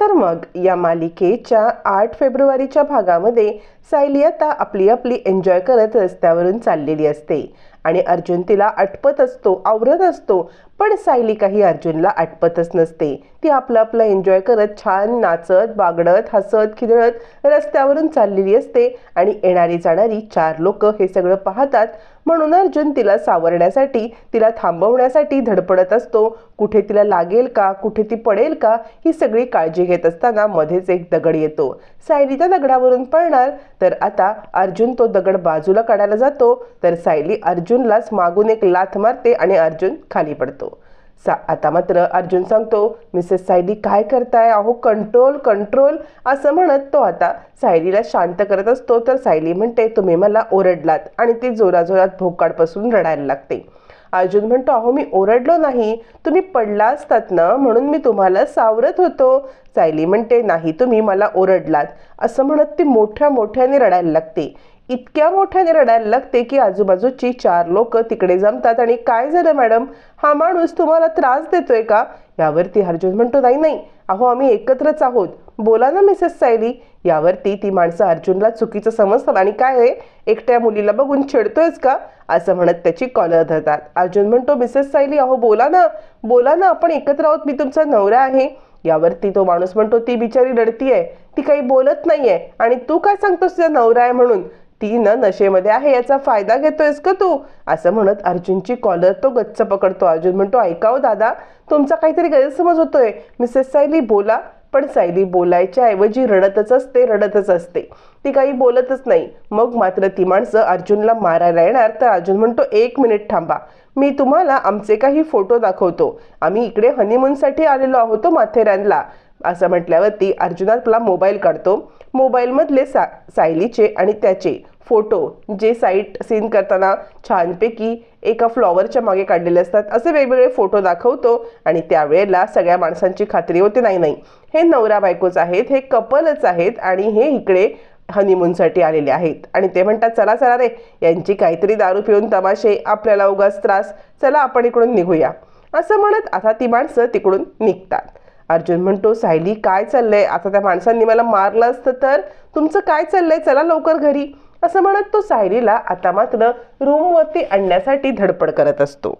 तर मग या मालिकेच्या आठ फेब्रुवारीच्या भागामध्ये सायली आता आपली आपली एन्जॉय करत रस्त्यावरून चाललेली असते. आणि अर्जुन तिला आटपत असतो आवरत असतो पण सायली काही अर्जुनला आटपतच नसते. ती आपलं आपलं एन्जॉय करत छान नाचत बागडत हसत खिदळत रस्त्यावरून चाललेली असते आणि येणारी जाणारी चार लोक हे सगळं पाहतात. म्हणून अर्जुन तिला सावरण्यासाठी तिला थांबवण्यासाठी धडपडत असतो. कुठे तिला लागेल का? कुठे ती पडेल का? ही सगळी काळजी घेत असताना मध्येच एक दगड येतो. सायली त्या दगडावरून पळणार. तर आता अर्जुन तो दगड बाजूला काढायला जातो. तर सायली अर्जुनलाच मागून एक लाथ मारते आणि अर्जुन खाली पडतो. सा आता मात्र अर्जुन सांगतो मिसेस सायली काय करताय? अहो कंट्रोल कंट्रोल असं म्हणत तो आता सायलीला शांत करत असतो. तर सायली म्हणते तुम्ही मला ओरडलात आणि ती जोराजोरात भोकाडपासून रडायला लागते. अर्जुन म्हणतो अहो मी ओरडलो नाही. तुम्ही पडला असतात ना म्हणून मी तुम्हाला सावरत होतो. सायली म्हणते नाही तुम्ही मला ओरडलात. असं म्हणत ती मोठ्या मोठ्याने रडायला लागते. इतक्या मोठ्याने रडायला लागते की आजूबाजूची चार लोक तिकडे जमतात. आणि काय झालं मॅडम? हा माणूस तुम्हाला त्रास देतोय का? यावरती अर्जुन म्हणतो नाही नाही. अहो आम्ही एकत्रच आहोत. बोला ना मिसेस सायली. यावरती ती माणसं अर्जुनला चुकीचं समजतात. आणि काय आहे? एकट्या मुलीला बघून छेडतोयच का? असं म्हणत त्याची कॉलर धरतात. अर्जुन म्हणतो मिसेस सायली अहो बोला ना. बोला ना आपण एकत्र आहोत. मी तुमचा नवरा आहे. यावरती तो माणूस म्हणतो ती बिचारी रडतीये. ती काही बोलत नाहीये. आणि तू काय सांगतोस तुझा नवरा आहे म्हणून? ती ना नशेमध्ये आहे याचा फायदा घेतोयस का तू? असं म्हणत अर्जुनची कॉलर तो गच्च पकडतो. अर्जुन म्हणतो ऐकाव दादा तुमचा काहीतरी गैरसमज होतोय. मिसेस सायली बोला पण सायली बोलायच्या ऐवजी रडतच असते रडतच असते. ती काही बोलतच नाही. मग मात्र ती माणसं अर्जुनला मारायला येणार तर अर्जुन म्हणतो एक मिनिट थांबा. मी तुम्हाला आमचे काही फोटो दाखवतो. आम्ही इकडे हनीमूनसाठी आलेलो आहोत माथेरानला. असं म्हटल्यावरती अर्जुन आपला मोबाईल काढतो. मोबाईलमधले सा सायलीचे आणि त्याचे. फोटो जे साईट सीन करताना छानपैकी एका फ्लॉवरच्या मागे काढलेले असतात असे वेगवेगळे फोटो दाखवतो आणि त्यावेळेला सगळ्या माणसांची खात्री होते नाही नाही हे नवरा बायकोच आहेत हे कपलच आहेत आणि हे इकडे हनीमूनसाठी आलेले आहेत. आणि ते म्हणतात चला चला रे यांची काहीतरी दारू पिऊन तमाशे आपल्याला उगाच त्रास चला आपण इकडून निघूया. असं म्हणत आता ती माणसं तिकडून निघतात. अर्जुन म्हणतो सायली काय चाललंय? आता त्या माणसांनी मला मारलं असतं तर? तुमचं काय चाललंय? चला लवकर घरी. असं म्हणत तो सायलीला आता मात्र रूमवरती आणण्यासाठी धडपड करत असतो.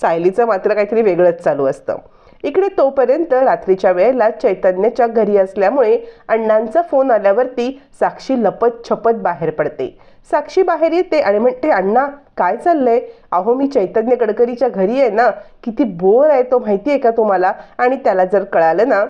सायलीचं मात्र काहीतरी वेगळंच चालू असतं. इकडे तोपर्यंत रात्रीच्या वेळेला चैतन्याच्या घरी असल्यामुळे अण्णांचा फोन आल्यावरती साक्षी लपत छपत बाहेर पडते. साक्षी बाहेर येते आणि म्हणते अण्णा काय चाललंय? अहो मी चैतन्य गडकरीच्या घरी आहे ना. किती बोर आहे तो माहिती आहे का तुम्हाला? आणि त्याला जर कळालं ना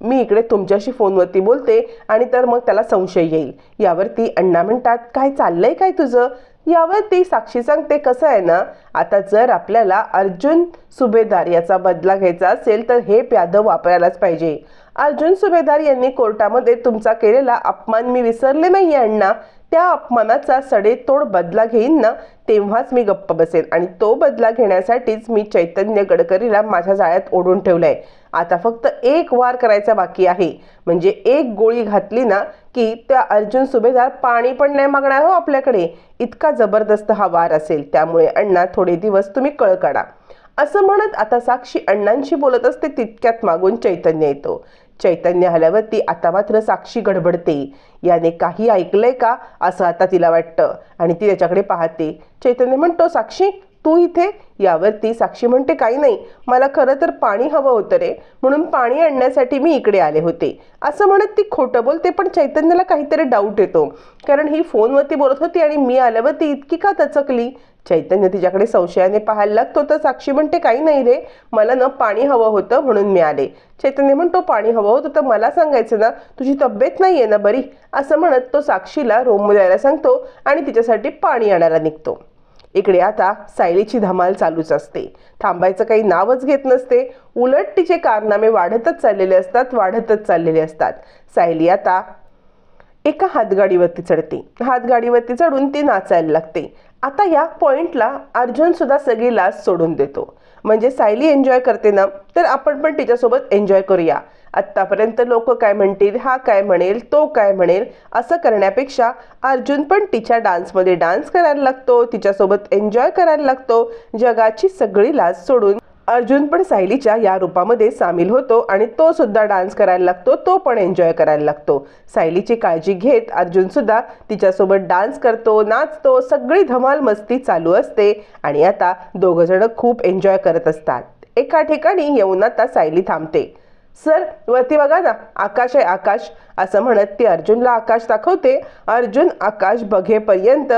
मी इकडे तुमच्याशी फोनवरती बोलते आणि तर मग त्याला संशय येईल. यावरती अण्णा म्हणतात काय चाललंय काय तुझं? यावर ती साक्षी सांगते कसं आहे ना आता जर आपल्याला अर्जुन सुभेदार याचा बदला घ्यायचा असेल तर हे प्याद वापरायलाच पाहिजे. अर्जुन सुभेदार यांनी कोर्टामध्ये तुमचा केलेला अपमान मी विसरले नाही अण्णा. त्या अपमानाचा सडेतोड बदला घेईन ना तेव्हाच मी गप्प बसेन. आणि तो बदला घेण्यासाठीच मी चैतन्य गडकरीला माझ्या जाळ्यात ओढून ठेवलंय. आता फक्त एक वार करायचा बाकी आहे. म्हणजे एक गोळी घातली ना की त्या अर्जुन सुभेदार पाणी पण नाही मागणार हो आपल्याकडे. इतका जबरदस्त हा वार असेल. त्यामुळे अण्णा थोडे दिवस तुम्ही कळ काढा. असं म्हणत आता साक्षी अण्णांशी बोलत असते तितक्यात मागून चैतन्य येतो. चैतन्य आल्यावरती आता मात्र साक्षी गडबडते. याने काही ऐकलंय का? असं आता तिला वाटतं. आणि ती त्याच्याकडे पाहते. चैतन्य म्हणतो साक्षी तू इथे? यावरती साक्षी म्हणते काही नाही. मला खरं तर पाणी हवं होतं रे. म्हणून पाणी आणण्यासाठी मी इकडे आले होते. असं म्हणत ती खोटं बोलते पण चैतन्याला काहीतरी डाऊट येतो. कारण ही फोनवरती बोलत होती आणि मी आल्यावर ती इतकी का तचकली? चैतन्य तिच्याकडे संशयाने पाहायला लागतो तर साक्षी म्हणते काही नाही रे. मला ना पाणी हवं होतं म्हणून मी आले. चैतन्य म्हणतो पाणी हवं होतं तर मला सांगायचं ना. तुझी तब्येत नाही आहे ना बरी? असं म्हणत तो साक्षीला रोममध्ये यायला सांगतो आणि तिच्यासाठी पाणी आणायला निघतो. इकडे आता सायलीची धमाल चालूच असते. थांबायचं काही नावच घेत नसते. उलट तिचे कारनामे वाढतच चाललेले असतात वाढतच चाललेले असतात. सायली आता एका हातगाडीवरती चढते. हातगाडीवरती चढून ती नाचायला लागते. आता या पॉइंटला अर्जुन सुद्धा सगळी लाच सोडून देतो. म्हणजे सायली एन्जॉय करते ना? तर आपण पण तिच्यासोबत एन्जॉय करूया. आत्तापर्यंत लोक काय म्हणतील हा काय म्हणेल तो काय म्हणेल असं करण्यापेक्षा अर्जुन पण तिच्या डान्समध्ये डान्स करायला लागतो तिच्यासोबत एन्जॉय करायला लागतो जगाची सगळी लाज सोडून. अर्जुन पण सायलीच्या या रूपामध्ये सामील होतो आणि तो सुद्धा डान्स करायला लागतो तो पण एन्जॉय करायला लागतो. सायलीची काळजी घेत अर्जुन सुद्धा तिच्यासोबत डान्स करतो नाचतो सगळी धमाल मस्ती चालू असते आणि आता दोघं जण खूप एन्जॉय करत असतात. एका ठिकाणी येऊन आता सायली थांबते. सर वरती बघा ना आकाश आहे आकाश असं म्हणत ती अर्जुनला आकाश दाखवते. अर्जुन आकाश बघेपर्यंत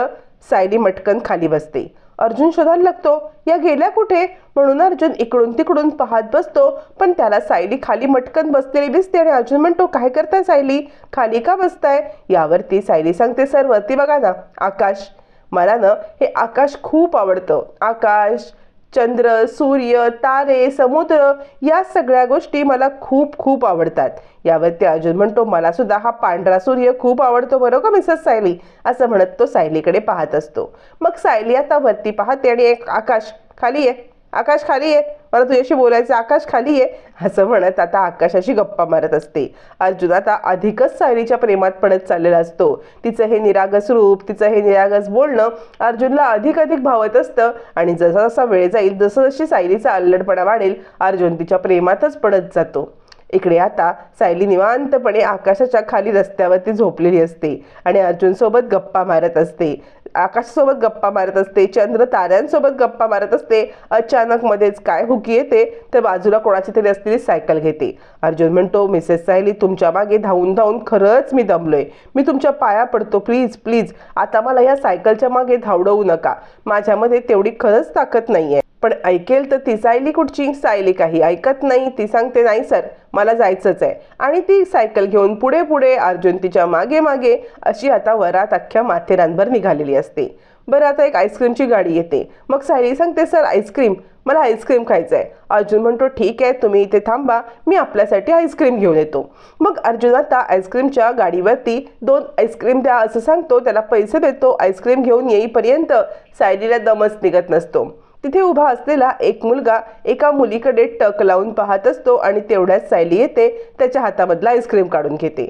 सायली मटकन खाली बसते. अर्जुन शोधायला लागतो या गेल्या कुठे? म्हणून अर्जुन इकडून तिकडून पाहत बसतो पण त्याला सायली खाली मटकन बसलेली दिसते आणि अर्जुन म्हणतो काय करताय सायली? खाली का बसताय? यावरती सायली सांगते सर वरती बघा ना आकाश. मला ना हे आकाश खूप आवडतं. आकाश चंद्र सूर्य तारे समुद्र या सगळ्या गोष्टी मला खूप खूप आवडतात. यावरती अर्जुन म्हणतो मला सुद्धा हा पांढरा सूर्य खूप आवडतो बरोबर का मिसेस सायली? असं म्हणत तो सायलीकडे पाहत असतो. मग सायली आता वरती पाहते आणि एक आकाश खाली आहे. आकाश खाली आहे मला तुझ्याशी बोलायचं आकाश खाली आहे असं म्हणत आता आकाशाशी गप्पा मारत असते. अर्जुन आता अधिकच सायलीच्या प्रेमात पडत चाललेला असतो. तिचं हे निरागस रूप तिचं हे निरागस बोलणं अर्जुनला अधिक अधिक भावत असतं. आणि जसा जसा वेळ जाईल जसं जशी सायलीचा अल्लडपणा वाढेल अर्जुन तिच्या प्रेमातच पडत जातो. इकडे आता सायली निवांतपणे आकाशाच्या खाली रस्त्यावरती झोपलेली असते आणि अर्जुनसोबत गप्पा मारत असते. आकाशासोबत गप्पा मारत असते चंद्र ताऱ्यांसोबत गप्पा मारत असते. अचानक मध्येच काय हुकी येते? तर बाजूला कोणाची तरी असलेली सायकल घेते. अर्जुन म्हणतो मिसेस सायली तुमच्या मागे धावून धावून खरंच मी दमलोय. मी तुमच्या पाया पडतो. प्लीज प्लीज आता मला या सायकलच्या मागे धावडवू नका. माझ्यामध्ये तेवढी खरंच ताकद नाहीये. पण ऐकेल तर ती सायली कुठची? सायली काही. ऐकत नाही. ती सांगते नाही सर मला जायचंच आहे. आणि ती सायकल घेऊन पुढे पुढे अर्जुन तिच्यामागे मागे अशी आता वरात अख्ख्या माथेरानभर निघालेली असते. बरं आता एक आईस्क्रीमची गाडी येते. मग सायली सांगते सर आईस्क्रीम. मला आईस्क्रीम खायचं आहे. अर्जुन म्हणतो ठीक आहे तुम्ही इथे थांबा. मी आपल्यासाठी आईस्क्रीम घेऊन येतो. मग अर्जुन आता आईस्क्रीमच्या गाडीवरती दोन आईस्क्रीम द्या असं सांगतो. त्याला पैसे देतो. आईस्क्रीम घेऊन येईपर्यंत सायलीला दमच निघत नसतो. तिथे उभा असलेला एक मुलगा एका मुलीकडे टक लावून पाहत असतो आणि तेवढ्याच सायली येते त्याच्या हातामधला आईस्क्रीम काढून घेते.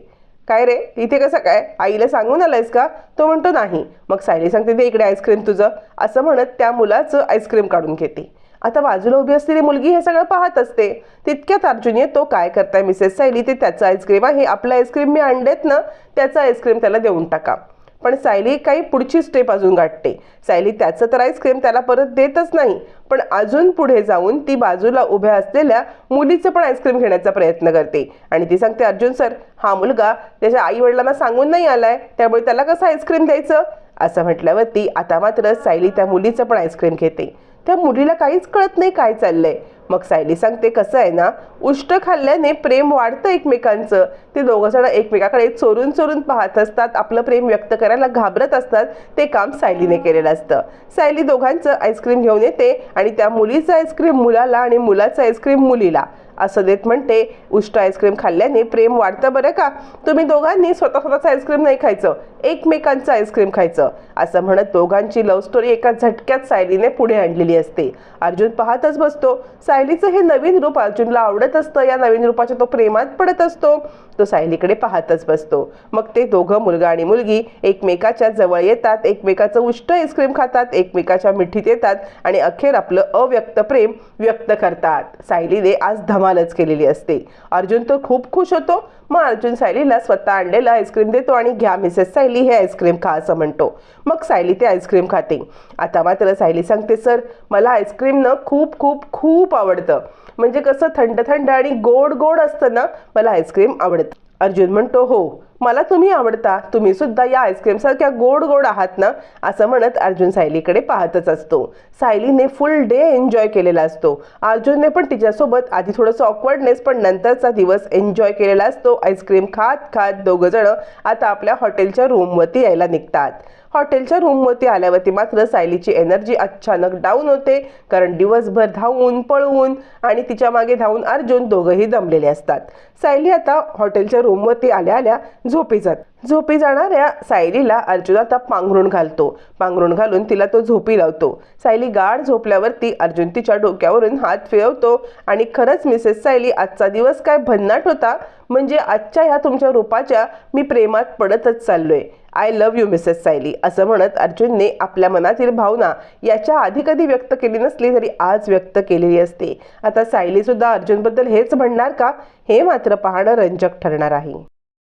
काय रे? इथे कसं काय? आईला सांगून आलायस का? तो म्हणतो नाही. मग सायली सांगते ते इकडे आईस्क्रीम तुझं. असं म्हणत त्या मुलाचं आईस्क्रीम काढून घेते. आता बाजूला उभी असलेली मुलगी हे सगळं पाहत असते. तितक्यात अर्जुन येतो काय करताय मिसेस सायली? ते त्याचं आईस्क्रीम आहे आपलं आईस्क्रीम मी आणलेत ना त्याचं आईस्क्रीम त्याला देऊन टाका. पण सायली काही पुढची स्टेप अजून गाठते. सायली त्याचं तर आईस्क्रीम त्याला परत देतच नाही पण अजून पुढे जाऊन ती बाजूला उभ्या असलेल्या मुलीचं पण आईस्क्रीम घेण्याचा प्रयत्न करते. आणि ती सांगते अर्जुन सर हा मुलगा त्याच्या आई वडिलांना सांगून नाही आलाय त्यामुळे त्याला कसं आईस्क्रीम द्यायचं? असं म्हटल्यावरती आता मात्र सायली त्या मुलीचं पण आईस्क्रीम घेते. त्या मुलीला काहीच कळत नाही काय चाललंय. मग सायली सांगते कसं आहे ना उष्ट खाल्ल्याने प्रेम वाढतं एकमेकांचं. ते दोघं जण एकमेकाकडे चोरून चोरून पाहत असतात आपलं प्रेम व्यक्त करायला घाबरत असतात ते काम सायलीने केलेलं असतं. सायली दोघांचं आईस्क्रीम घेऊन येते आणि त्या मुलीचं आईस्क्रीम मुलाला आणि मुलाचं आईस्क्रीम मुलीला. असं देत म्हणते उष्ट आईस्क्रीम खाल्ल्याने प्रेम वाढतं बरं का? तुम्ही दोघांनी स्वतः स्वतःचं आईस्क्रीम नाही खायचं एकमेकांचं आईस्क्रीम खायचं. असं म्हणत दोघांची लव्ह स्टोरी एका झटक्यात सायलीने पुढे आणलेली असते. अर्जुन पाहतच बसतो सायलीचं हे नवीन रूप अर्जुनला आवडत असतं या नवीन रूपाच्या तो प्रेमात पडत असतो. तो सायलीकडे पाहतच बसतो. मग ते दोघं मुलगा आणि मुलगी एकमेकाच्या जवळ येतात एकमेकाचं उष्ट आईस्क्रीम खातात एकमेकाच्या मिठीत येतात आणि अखेर आपलं अव्यक्त प्रेम व्यक्त करतात. सायलीने आज कमालच केलेली असते. अर्जुन तर खूप खुश होतो. मग अर्जुन सायलीला स्वतः आणलेलं आईस्क्रीम देतो आणि घ्या मिसेस सायली हे आईस्क्रीम खा असं म्हणतो. मग सायली ते आईस्क्रीम खाते. आता मात्र सायली सांगते सर मला आईस्क्रीम ना खूप खूप खूप आवडतं. म्हणजे कसं थंड थंड आणि गोड गोड असतं ना मला आईस्क्रीम आवडतं. अर्जुन म्हणतो हो. मला तुम्ही आवडता तुम्ही सुद्धा या आईस्क्रीम सारख्या गोड गोड आहात ना असं म्हणत अर्जुन सायलीकडे पाहतच असतो. सायलीने फुल डे एन्जॉय केलेला असतो. अर्जुनने पण तिच्यासोबत आधी थोडंसं ऑकवर्डनेस पण नंतरचा दिवस एन्जॉय केलेला असतो. आईस्क्रीम खात खात दोघंजणं आता आपल्या हॉटेलच्या रूमवरती यायला निघतात. हॉटेलच्या रूमवरती आल्यावरती मात्र सायलीची एनर्जी अचानक डाऊन होते कारण दिवसभर धावून पळवून आणि तिच्यामागे धावून अर्जुन दोघंही दमलेले असतात. सायली आता हॉटेलच्या रूमवरती आल्या आल्या झोपी जात झोपी जाणाऱ्या सायलीला अर्जुन आता पांघरून घालतो. पांघरून घालून तिला तो झोपी लावतो. सायली गाढ झोपल्यावरती अर्जुन तिच्या डोक्यावरून हात फिरवतो आणि खरंच मिसेस सायली आजचा दिवस काय भन्नाट होता? म्हणजे आजच्या ह्या तुमच्या रूपाच्या मी प्रेमात पडतच चाललोय. I love you Mrs Sayali असं म्हणत अर्जुनने आपल्या मनातील भावना याच्या आधी कधी व्यक्त केली नसली तरी आज व्यक्त केलेली असते. आता सायलीसुद्धा अर्जुनबद्दल हेच म्हणणार का? हे मात्र पाहणं रंजक ठरणार आहे.